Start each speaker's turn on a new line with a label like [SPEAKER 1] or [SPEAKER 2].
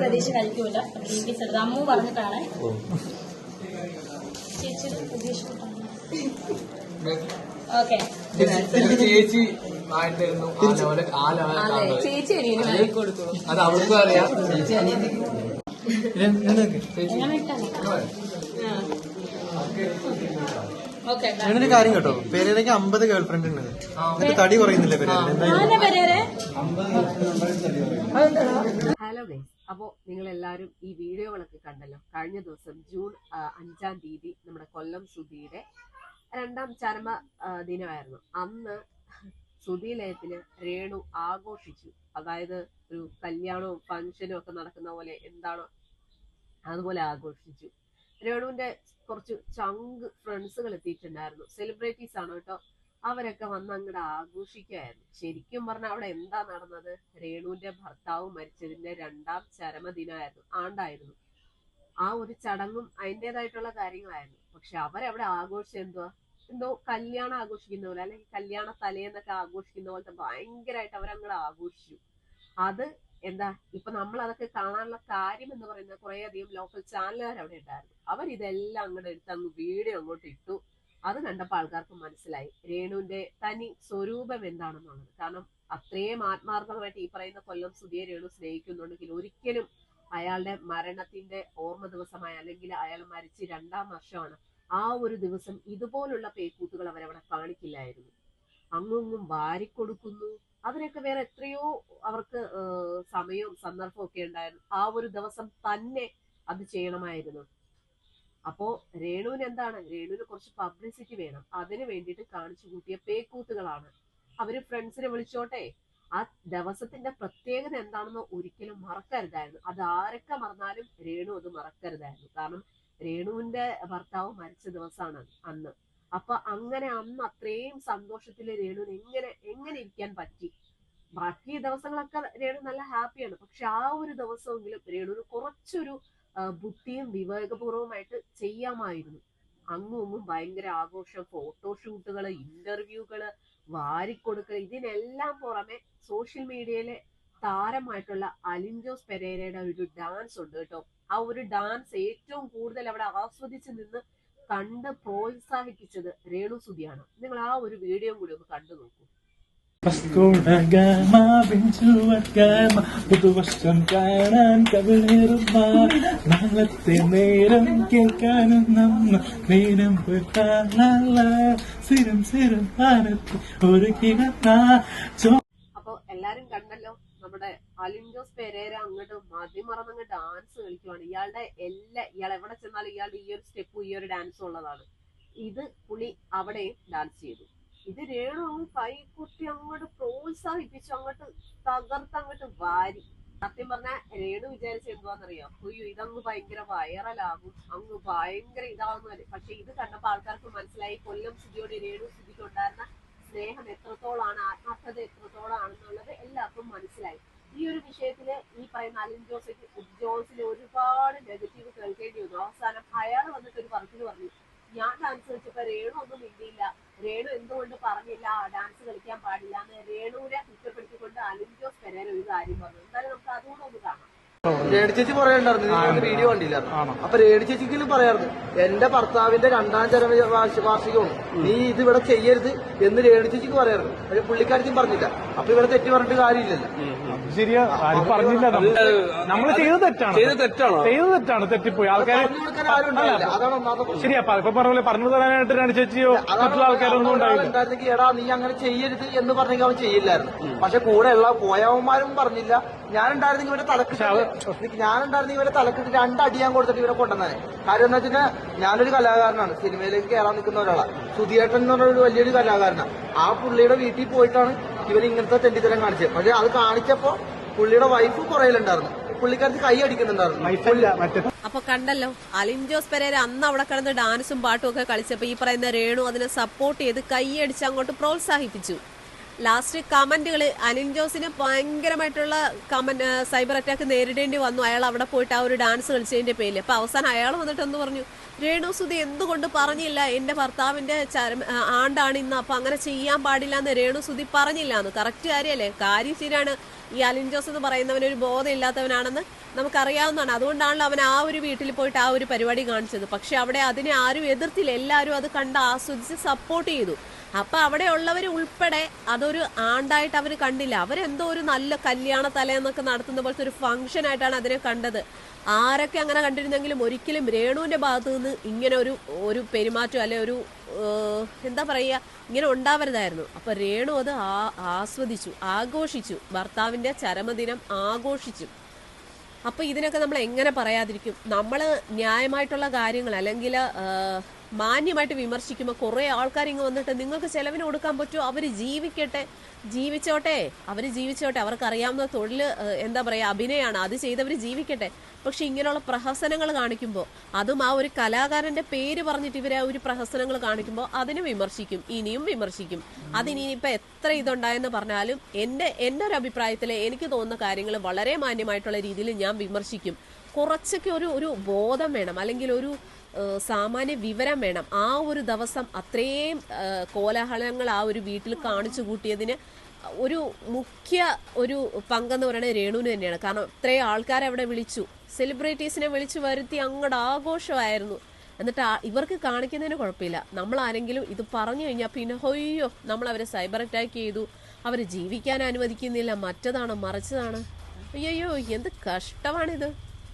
[SPEAKER 1] Babies എടുത്ത് അമ്മു പറഞ്ഞിട്ടാണ്. ചേച്ചിയുടെ പുതിയ ഷൂട്ടാണ് ഓക്കെ.
[SPEAKER 2] ചേച്ചി അത് അവർക്കും അറിയാം.
[SPEAKER 1] എങ്ങനെ ഇട്ടാലേ ഓക്കെ
[SPEAKER 3] ഞാനൊരു കാര്യം കേട്ടോ. പെരേരയ്ക്ക് അമ്പത് ഗേൾ ഫ്രണ്ട് ഉണ്ട്. എന്നിട്ട് തടി കുറയുന്നില്ലേ പെരേരെ?
[SPEAKER 4] ഹലോ ഗൈസ് അപ്പോ നിങ്ങൾ എല്ലാവരും ഈ വീഡിയോകളൊക്കെ കണ്ടല്ലോ. കഴിഞ്ഞ ദിവസം ജൂൺ അഞ്ചാം തീയതി നമ്മുടെ കൊല്ലം സുധിയുടെ രണ്ടാം ചരമ ദിനമായിരുന്നു. അന്ന് സുധി ലയത്തിന് രേണു ആഘോഷിച്ചു. അതായത് ഒരു കല്യാണവും ഫംഗ്ഷനും ഒക്കെ നടക്കുന്ന പോലെ എന്താണോ അതുപോലെ ആഘോഷിച്ചു. രേണുവിന്റെ കുറച്ച് ചങ്ക് ഫ്രണ്ട്സുകൾ എത്തിയിട്ടുണ്ടായിരുന്നു. സെലിബ്രിറ്റീസ് ആണ് കേട്ടോ? അവരൊക്കെ വന്ന് അങ്ങോട്ട് ആഘോഷിക്കായിരുന്നു ശരിക്കും പറഞ്ഞാൽ അവിടെ എന്താ നടന്നത്? രേണുവിന്റെ ഭർത്താവ് മരിച്ചതിന്റെ രണ്ടാം ചരമദിനമായിരുന്നു ആണ്ടായിരുന്നു. ആ ഒരു ചടങ്ങും അതിന്റെതായിട്ടുള്ള കാര്യങ്ങളായിരുന്നു. പക്ഷെ അവരവിടെ ആഘോഷിച്ചത് എന്തുവാ? എന്തോ കല്യാണം ആഘോഷിക്കുന്ന പോലെ അല്ലെങ്കിൽ കല്യാണ തലേന്നൊക്കെ ആഘോഷിക്കുന്ന പോലത്തെ ഭയങ്കരമായിട്ട് അവരങ്ങോട്ട് ആഘോഷിച്ചു. അത് എന്താ? ഇപ്പൊ നമ്മൾ അതൊക്കെ കാണാനുള്ള കാര്യം എന്ന് പറയുന്നത് കുറെ അധികം ലോക്കൽ ചാനലുകാർ അവിടെ ഉണ്ടായിരുന്നു. അവർ ഇതെല്ലാം അങ്ങോട്ട് എടുത്ത് അങ്ങ് വീഡിയോ അങ്ങോട്ട് ഇട്ടു. അത് കണ്ടപ്പോൾ ആൾക്കാർക്ക് മനസ്സിലായി. രേണുവിന്റെ തനി സ്വരൂപം എന്താണെന്നുള്ളത്. കാരണം അത്രയും ആത്മാർത്ഥമായിട്ട് ഈ പറയുന്ന കൊല്ലം സുധിയെ രേണു സ്നേഹിക്കുന്നുണ്ടെങ്കിൽ ഒരിക്കലും അയാളുടെ മരണത്തിന്റെ ഓർമ്മ ദിവസമായ അല്ലെങ്കിൽ അയാൾ മരിച്ച് രണ്ടാം വർഷമാണ് ആ ഒരു ദിവസം ഇതുപോലുള്ള പേക്കൂത്തുകൾ അവരവിടെ കാണിക്കില്ലായിരുന്നു. അങ്ങും വാരിക്കൊടുക്കുന്നു. അതിനൊക്കെ വേറെ എത്രയോ അവർക്ക് സമയവും സന്ദർഭവും ഒക്കെ ഉണ്ടായിരുന്നു. ആ ഒരു ദിവസം തന്നെ അത് ചെയ്യണമായിരുന്നു. അപ്പോ രേണുവിന് എന്താണ്? രേണുവിന് കുറച്ച് പബ്ലിസിറ്റി വേണം. അതിന് വേണ്ടിയിട്ട് കാണിച്ചു കൂട്ടിയ പേക്കൂത്തുകളാണ്. അവർ ഫ്രണ്ട്സിനെ വിളിച്ചോട്ടെ. ആ ദിവസത്തിന്റെ പ്രത്യേകത എന്താണെന്ന് ഒരിക്കലും മറക്കരുതായിരുന്നു. അത് ആരൊക്കെ മറന്നാലും രേണു അത് മറക്കരുതായിരുന്നു. കാരണം രേണുവിന്റെ ഭർത്താവ് മരിച്ച ദിവസമാണ് അന്ന്. അപ്പൊ അങ്ങനെ അന്ന് അത്രയും സന്തോഷത്തിൽ രേണുവിന് എങ്ങനെ എങ്ങനെ ഇരിക്കാൻ പറ്റി? ബാക്കി ദിവസങ്ങളൊക്കെ രേണു നല്ല ഹാപ്പിയാണ് പക്ഷെ ആ ഒരു ദിവസമെങ്കിലും രേണുവിന് കുറച്ചൊരു ബുദ്ധിയും വിവേകപൂർവമായിട്ട് ചെയ്യാമായിരുന്നു. അങ്ങും ഭയങ്കര ആഘോഷം ഫോട്ടോഷൂട്ടുകൾ ഇന്റർവ്യൂകൾ വാരിക്കൊടുക്കൽ ഇതിനെല്ലാം പുറമെ സോഷ്യൽ മീഡിയയിലെ താരമായിട്ടുള്ള അലിൻജോസ് പെരേരയുടെ ഒരു ഡാൻസ് ഉണ്ട് കേട്ടോ. ആ ഒരു ഡാൻസ് ഏറ്റവും കൂടുതൽ അവിടെ ആസ്വദിച്ച് നിന്ന് കണ്ട് പ്രോത്സാഹിപ്പിച്ചത് രേണു സുധിയാണ്. നിങ്ങൾ ആ ഒരു വീഡിയോ കൂടി ഒന്ന് കണ്ടു നോക്കൂ.
[SPEAKER 5] പസ്കോടഗാമ ബിഞ്ചുവഗാമ പുതുവർഷം കാണാൻ കവിളേറുന്ന നാളത്തെ നേരം കേൾക്കാനും നമ്മ നേരം സിരം സിരം ഭാരത്ത് ഒരു
[SPEAKER 4] അപ്പൊ എല്ലാരും കണ്ടല്ലോ നമ്മുടെ അലിൻജോസ് പെരേര അങ്ങോട്ട് മതിമറന്നങ്ങ് ഡാൻസ് കളിക്കുവാണ്. ഇയാളുടെ എല്ലാ ഇയാൾ എവിടെ ചെന്നാലും ഇയാളുടെ ഈ ഒരു സ്റ്റെപ്പും ഈ ഒരു ഡാൻസും ഉള്ളതാണ്. ഇത് പുളി അവിടെയും ഡാൻസ് ചെയ്തു. ഇത് രേണു കൈകുത്തി അങ്ങോട്ട് പ്രോത്സാഹിപ്പിച്ചു അങ്ങോട്ട് തകർത്ത് അങ്ങോട്ട് വാരി. സത്യം പറഞ്ഞ രേണു വിചാരിച്ച എന്തുവാന്നറിയോ? അയ്യോ ഇതങ്ങ് ഭയങ്കര വൈറലാകും അങ്ങ് ഭയങ്കര ഇതാവുന്ന പക്ഷെ ഇത് കണ്ടപ്പോ ആൾക്കാർക്ക് മനസ്സിലായി കൊല്ലം സ്ഥിതിയോട് രേണു സ്ഥിതിക്ക് ഉണ്ടായിരുന്ന സ്നേഹം എത്രത്തോളാണ് ആത്മാർത്ഥത എത്രത്തോളാണെന്നുള്ളത് എല്ലാവർക്കും മനസ്സിലായി. ഈ ഒരു വിഷയത്തിൽ ഈ പറയുന്ന അലിൻ ജോസ് ജോസിന് ഒരുപാട് നെഗറ്റീവ് കേൾക്കേണ്ടി വന്നു. അവസാനം അയാൾ വന്നിട്ട് ഒരു വർക്കിന് പറഞ്ഞു ഞാൻ ഡാൻസ് കളിച്ചപ്പോ രേണു ഒന്നും മിണ്ടിയില്ല രേണു എന്തുകൊണ്ട് പറഞ്ഞില്ല ഡാൻസ് കളിക്കാൻ പാടില്ല എന്ന് രേണുവിനെ കുറ്റപ്പെടുത്തിക്കൊണ്ട് അലിൻ ജോസ് പെരേര ഒരു കാര്യം പറഞ്ഞു.
[SPEAKER 6] രേണു ചേച്ചി പറയാറുണ്ടായിരുന്നു വീഡിയോ കണ്ടില്ല. അപ്പൊ രേണു ചേച്ചിക്ക് പറയാറുണ്ട് എന്റെ ഭർത്താവിന്റെ രണ്ടാം ചരമ വാർഷ- വാർഷികമാണ്. നീ ഇത് ഇവിടെ ചെയ്യരുത് എന്ന് രേണു ചേച്ചിക്ക് പറയാറുണ്ട്. പക്ഷെ പുള്ളിക്കാരത്തിയും പറഞ്ഞില്ല. അപ്പൊ ഇവിടെ തെറ്റി പറഞ്ഞിട്ട് കാര്യമില്ലല്ലോ.
[SPEAKER 5] ശരിയാ. ആരും പറഞ്ഞില്ല നമ്മൾ ചെയ്തത് തെറ്റാണ്.
[SPEAKER 2] ചെയ്തത് തെറ്റാണോ?
[SPEAKER 5] ചെയ്തത് തെറ്റാണ്. തെറ്റിപ്പോയി. ആൾക്കാർ. ശരിയാ. ഇപ്പൊ പറഞ്ഞ പോലെ പറഞ്ഞു തരാനായിട്ട് രണ്ട് ചേച്ചിയോ മറ്റുള്ള ആൾക്കാരൊന്നും
[SPEAKER 6] ഉണ്ടായില്ല. എടാ നീ അങ്ങനെ ചെയ്യരുത് എന്ന് പറഞ്ഞെങ്കിൽ അവൻ ചെയ്യില്ലായിരുന്നു. പക്ഷെ കൂടെയുള്ള പോയവന്മാരും പറഞ്ഞില്ല. ഞാൻ ഉണ്ടായിരുന്നെങ്കിൽ ഇവരെ തലക്കിട്ട് ഞാനുണ്ടായിരുന്നെങ്കിൽ ഇവരെ തലക്കിട്ട് രണ്ടടി ഞാൻ കൊടുത്തിട്ട് ഇവരെ കൊണ്ടുവന്നെ. കാര്യം എന്താ വെച്ചാൽ ഞാനൊരു കലാകാരനാണ്. സിനിമയിലേക്ക് കയറാൻ നിൽക്കുന്ന ഒരാളാണ്. സുധിയേട്ടൻ എന്ന് പറഞ്ഞ ഒരു വലിയൊരു കലാകാരനാണ്. ആ പുള്ളിയുടെ വീട്ടിൽ പോയിട്ടാണ് ഇവൻ ഇങ്ങനത്തെ തെണ്ടിത്തരം കാണിച്ചത്. പക്ഷെ അത് കാണിച്ചപ്പോ പുള്ളിയുടെ വൈഫ് കുറയിലുണ്ടായിരുന്നു പുള്ളിക്കാരത്തി കൈ അടിക്കുന്നുണ്ടായിരുന്നു.
[SPEAKER 5] മറ്റേ
[SPEAKER 4] അപ്പൊ കണ്ടല്ലോ അലിൻ ജോസ് പെരേര അന്ന് അവിടെ കിടന്ന് ഡാൻസും പാട്ടും ഒക്കെ കളിച്ചപ്പോ ഈ പറയുന്ന രേണു അതിനെ സപ്പോർട്ട് ചെയ്ത് കൈയടിച്ച് അങ്ങോട്ട് പ്രോത്സാഹിപ്പിച്ചു. ലാസ്റ്റ് കമന്റുകൾ അനിൽ ജോസിന് ഭയങ്കരമായിട്ടുള്ള കമന്റ് സൈബർ അറ്റാക്ക് നേരിടേണ്ടി വന്നു. അയാൾ അവിടെ പോയിട്ട് ആ ഒരു ഡാൻസ് കളിച്ചതിന്റെ പേരിൽ അപ്പൊ അവസാനം അയാൾ വന്നിട്ട് എന്ന് പറഞ്ഞു? രേണു സുധി എന്തുകൊണ്ട് പറഞ്ഞില്ല? എന്റെ ഭർത്താവിന്റെ ആണ്ടാണ് ഇന്ന്. അപ്പൊ അങ്ങനെ ചെയ്യാൻ പാടില്ല എന്ന് രേണു സുധി പറഞ്ഞില്ല എന്ന് കറക്റ്റ് കാര്യമല്ലേ കാര്യം ശരിയാണ്. ഈ അലിൻ ജോസ് എന്ന് പറയുന്നവൻ ഒരു ബോധം ഇല്ലാത്തവനാണെന്ന് നമുക്കറിയാവുന്നതാണ്. അതുകൊണ്ടാണല്ലോ അവൻ ആ ഒരു വീട്ടിൽ പോയിട്ട് ആ ഒരു പരിപാടി കാണിച്ചത്. പക്ഷെ അവിടെ അതിനെ ആരും എതിർത്തില്ല. എല്ലാവരും അത് കണ്ട് ആസ്വദിച്ച് സപ്പോർട്ട് ചെയ്തു. അപ്പൊ അവിടെ ഉള്ളവർ ഉൾപ്പെടെ അതൊരു ആണ്ടായിട്ട് അവർ കണ്ടില്ല. അവരെന്തോ ഒരു നല്ല കല്യാണ തലേന്നൊക്കെ നടത്തുന്ന പോലത്തെ ഒരു ഫംഗ്ഷൻ ആയിട്ടാണ് അതിനെ കണ്ടത്. ആരൊക്കെ അങ്ങനെ കണ്ടിരുന്നെങ്കിലും ഒരിക്കലും രേണുവിന്റെ ഭാഗത്തു നിന്ന് ഇങ്ങനെ ഒരു ഒരു പെരുമാറ്റം അല്ലെ ഒരു എന്താ പറയുക ഇങ്ങനെ ഉണ്ടാവരുതായിരുന്നു. അപ്പൊ രേണു അത് ആസ്വദിച്ചു ആഘോഷിച്ചു. ഭർത്താവിന്റെ ചരമദിനം ആഘോഷിച്ചു. അപ്പൊ ഇതിനൊക്കെ നമ്മൾ എങ്ങനെ പറയാതിരിക്കും? നമ്മൾ ന്യായമായിട്ടുള്ള കാര്യങ്ങൾ അല്ലെങ്കിൽ മാന്യമായിട്ട് വിമർശിക്കുമ്പോൾ കുറേ ആൾക്കാർ ഇങ്ങ് വന്നിട്ട് നിങ്ങൾക്ക് ചെലവിന് കൊടുക്കാൻ പറ്റുമോ? അവർ ജീവിക്കട്ടെ. ജീവിച്ചോട്ടെ. അവർ ജീവിച്ചോട്ടെ. അവർക്ക് അറിയാവുന്ന തൊഴിൽ എന്താ പറയാ അഭിനയമാണ് അത് ചെയ്തവർ ജീവിക്കട്ടെ. പക്ഷെ ഇങ്ങനെയുള്ള പ്രഹസനങ്ങൾ കാണിക്കുമ്പോൾ അതും ആ ഒരു കലാകാരന്റെ പേര് പറഞ്ഞിട്ട് ഇവരെ ഒരു പ്രഹസനങ്ങൾ കാണിക്കുമ്പോൾ അതിനെ വിമർശിക്കും. ഇനിയും വിമർശിക്കും. അതിനി ഇനിയിപ്പോൾ എത്ര ഇതുണ്ടായെന്ന് പറഞ്ഞാലും എന്റെ എന്റെ ഒരു അഭിപ്രായത്തിൽ എനിക്ക് തോന്നുന്ന കാര്യങ്ങൾ വളരെ മാന്യമായിട്ടുള്ള രീതിയിൽ ഞാൻ വിമർശിക്കും. കുറച്ചൊക്കെ ഒരു ഒരു ബോധം വേണം. അല്ലെങ്കിൽ ഒരു സാമാന്യ വിവരം വേണം. ആ ഒരു ദിവസം അത്രയും കോലാഹലങ്ങൾ ആ ഒരു വീട്ടിൽ കാണിച്ചു കൂട്ടിയതിന് ഒരു മുഖ്യ ഒരു പങ്കെന്ന് പറയുന്നത് രേണുവിന് തന്നെയാണ്. കാരണം ഇത്രയും ആൾക്കാരെ അവിടെ വിളിച്ചു. സെലിബ്രിറ്റീസിനെ വിളിച്ചു വരുത്തി അങ്ങോട്ട് ആഘോഷമായിരുന്നു. എന്നിട്ട് ഇവർക്ക് കാണിക്കുന്നതിന് കുഴപ്പമില്ല. നമ്മൾ ആരെങ്കിലും ഇത് പറഞ്ഞു കഴിഞ്ഞാൽ പിന്നെ ഹൊയ്യോ നമ്മൾ അവരെ സൈബർ അറ്റാക്ക് ചെയ്തു. അവരെ ജീവിക്കാൻ അനുവദിക്കുന്നില്ല. മറ്റതാണ് മറിച്ചതാണ്. അയ്യോ എന്ത് കഷ്ടമാണിത്.